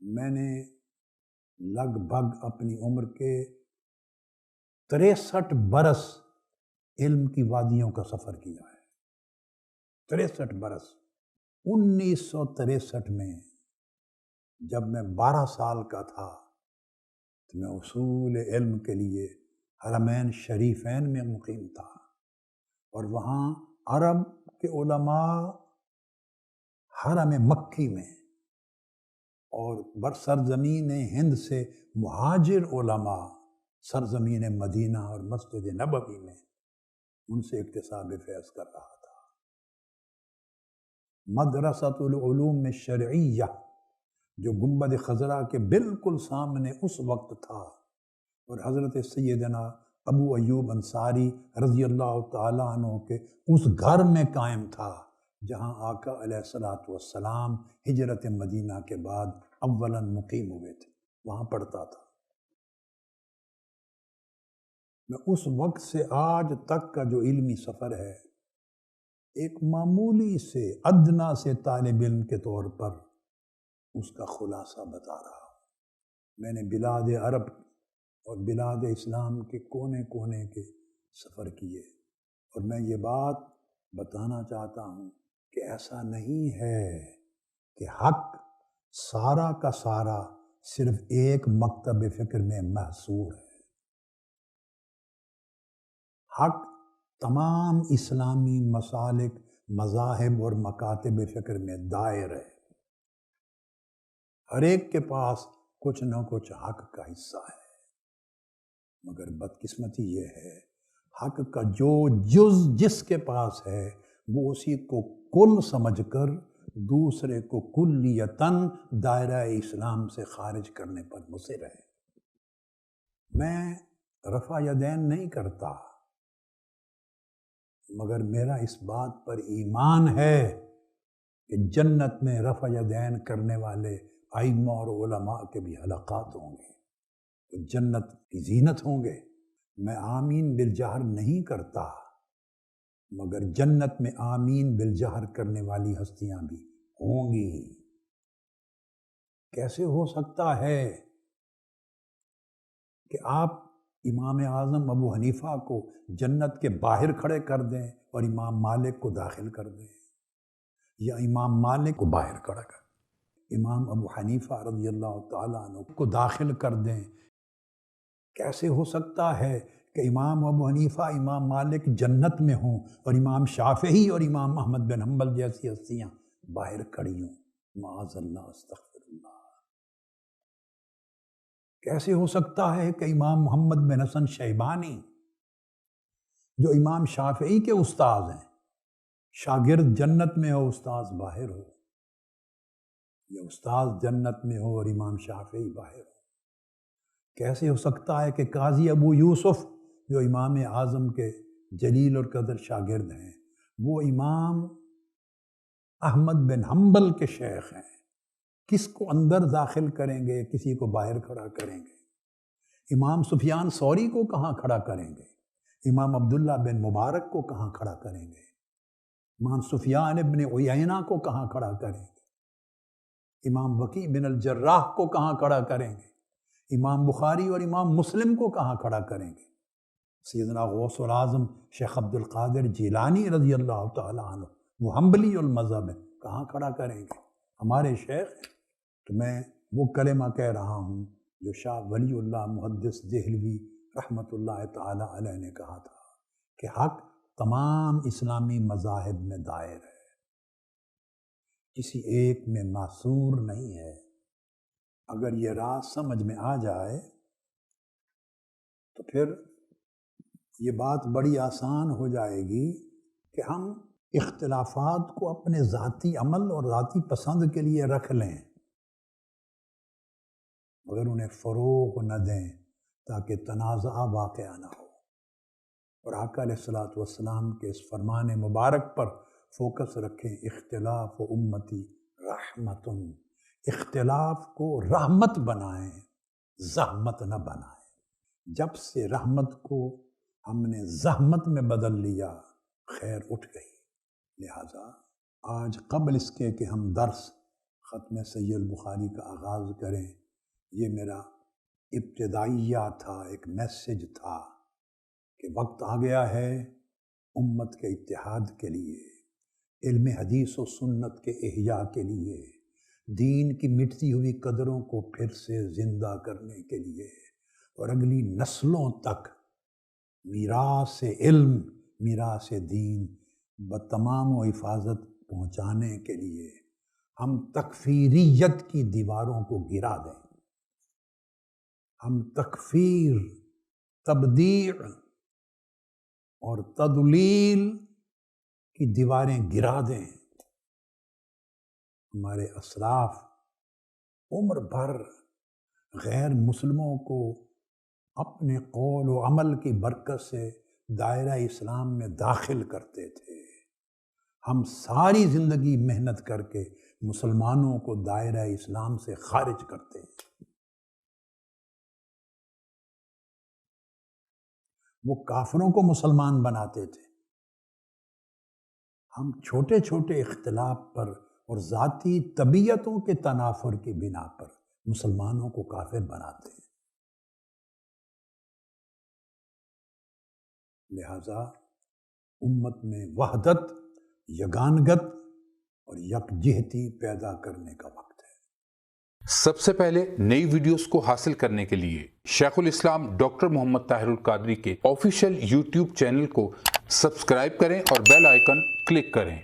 میں نے لگ بھگ اپنی عمر کے تریسٹھ برس علم کی وادیوں کا سفر کیا ہے۔ تریسٹھ برس، انیس سو تریسٹھ میں جب میں بارہ سال کا تھا، تو میں اصول علم کے لیے حرمین شریفین میں مقیم تھا۔ اور وہاں عرب کے علماء حرم مکھی میں اور بر سرزمین ہند سے مہاجر علماء سرزمین مدینہ اور مسجد نبوی میں ان سے اقتصاب فیض کر رہا تھا۔ مدرسۃ العلوم شرعیہ جو گنبد خزرہ کے بالکل سامنے اس وقت تھا، اور حضرت سیدنا ابو ایوب انصاری رضی اللہ تعالیٰ عنہ کے اس گھر میں قائم تھا۔ جہاں آقا علیہ السلاۃ والسلام ہجرت مدینہ کے بعد اولاً مقیم ہوئے تھے، وہاں پڑھتا تھا۔ میں اس وقت سے آج تک کا جو علمی سفر ہے، ایک معمولی سے ادنا سے طالب علم کے طور پر اس کا خلاصہ بتا رہا ہوں۔ میں نے بلاد عرب اور بلاد اسلام کے کونے کونے کے سفر کیے اور میں یہ بات بتانا چاہتا ہوں کہ ایسا نہیں ہے کہ حق سارا کا سارا صرف ایک مکتب فکر میں محصور ہے۔ حق تمام اسلامی مسالک، مذاہب اور مکاتب فکر میں دائر ہے۔ ہر ایک کے پاس کچھ نہ کچھ حق کا حصہ ہے۔ مگر بدقسمتی یہ ہے، حق کا جو جز جس کے پاس ہے، وہ اسی کو کل سمجھ کر دوسرے کو کلیتاً دائرہ اسلام سے خارج کرنے پر مصر ہے۔ میں رفع یدین نہیں کرتا، مگر میرا اس بات پر ایمان ہے کہ جنت میں رفع یدین کرنے والے آئمہ اور علماء کے بھی حلقات ہوں گے۔ تو جنت کی زینت ہوں گے۔ میں آمین بالجہر نہیں کرتا۔ مگر جنت میں آمین بالجہر کرنے والی ہستیاں بھی ہوں گی۔ کیسے ہو سکتا ہے کہ آپ امام اعظم ابو حنیفہ کو جنت کے باہر کھڑے کر دیں اور امام مالک کو داخل کر دیں یا امام مالک کو باہر کھڑا کر امام ابو حنیفہ رضی اللہ تعالیٰ عنہ کو داخل کر دیں۔ کیسے ہو سکتا ہے کہ امام ابو حنیفہ، امام مالک جنت میں ہوں اور امام شافعی اور امام محمد بن حنبل جیسی ہستیاں باہر کھڑی ہوں۔ معاذ اللہ استغفر اللہ کیسے ہو سکتا ہے کہ امام محمد بن حسن شیبانی جو امام شافعی کے استاذ ہیں، شاگرد جنت میں ہو استاذ باہر ہو؟ یا استاذ جنت میں ہو اور امام شافعی باہر ہو۔ کیسے ہو سکتا ہے کہ قاضی ابو یوسف جو امام اعظم کے جلیل اور قدر شاگرد ہیں، وہ امام احمد بن حنبل کے شیخ ہیں۔ کس کو اندر داخل کریں گے، کسی کو باہر کھڑا کریں گے؟ امام سفیان سوری کو کہاں کھڑا کریں گے؟ امام عبداللہ بن مبارک کو کہاں کھڑا کریں گے؟ امام سفیان ابن عیینہ کو کہاں کھڑا کریں گے؟ امام وکی بن الجراح کو کہاں کھڑا کریں گے؟ امام بخاری اور امام مسلم کو کہاں کھڑا کریں گے؟ سیدنا غوث العظم شیخ عبد القادر جیلانی رضی اللہ تعالیٰ عنہ، وہ حنبلی المذہب ہے کہاں کھڑا کریں گے؟ ہمارے شیخ تو میں وہ کلمہ کہہ رہا ہوں جو شاہ ولی اللہ محدث دہلوی رحمۃ اللہ تعالیٰ علیہ نے کہا تھا کہ حق تمام اسلامی مذاہب میں دائر ہے۔ کسی ایک میں معصور نہیں ہے۔ اگر یہ راز سمجھ میں آ جائے تو پھر یہ بات بڑی آسان ہو جائے گی کہ ہم اختلافات کو اپنے ذاتی عمل اور ذاتی پسند کے لیے رکھ لیں، مگر انہیں فروغ نہ دیں تاکہ تنازع واقعہ نہ ہو۔ اور آقا علیہ السلاۃ والسلام کے اس فرمان مبارک پر فوکس رکھیں، اختلاف و امتی رحمت اختلاف کو رحمت بنائیں، زحمت نہ بنائیں۔ جب سے رحمت کو ہم نے زحمت میں بدل لیا، خیر اٹھ گئی۔ لہذا آج قبل اس کے کہ ہم درس ختم سید بخاری کا آغاز کریں، یہ میرا ابتدائیہ تھا، ایک میسج تھا کہ وقت آ گیا ہے امت کے اتحاد کے لیے، علم حدیث و سنت کے احیاء کے لیے، دین کی مٹتی ہوئی قدروں کو پھر سے زندہ کرنے کے لیے۔ اور اگلی نسلوں تک میراث علم، میراث دین بتمام و حفاظت پہنچانے کے لیے ہم تکفیریت کی دیواروں کو گرا دیں۔ ہم تکفیر، تبدیع اور تدلیل کی دیواریں گرا دیں۔ ہمارے اسلاف عمر بھر غیر مسلموں کو اپنے قول و عمل کی برکت سے دائرہ اسلام میں داخل کرتے تھے۔ ہم ساری زندگی محنت کر کے مسلمانوں کو دائرہ اسلام سے خارج کرتے ہیں۔ وہ کافروں کو مسلمان بناتے تھے۔ ہم چھوٹے چھوٹے اختلاف پر اور ذاتی طبیعتوں کے تنافر کی بنا پر مسلمانوں کو کافر بناتے ہیں۔ لہذا امت میں وحدت، یگانگت اور یکجہتی پیدا کرنے کا وقت سب سے پہلے نئی ویڈیوز کو حاصل کرنے کے لیے شیخ الاسلام ڈاکٹر محمد طاہر القادری کے آفیشیل یوٹیوب چینل کو سبسکرائب کریں اور بیل آئیکن کلک کریں۔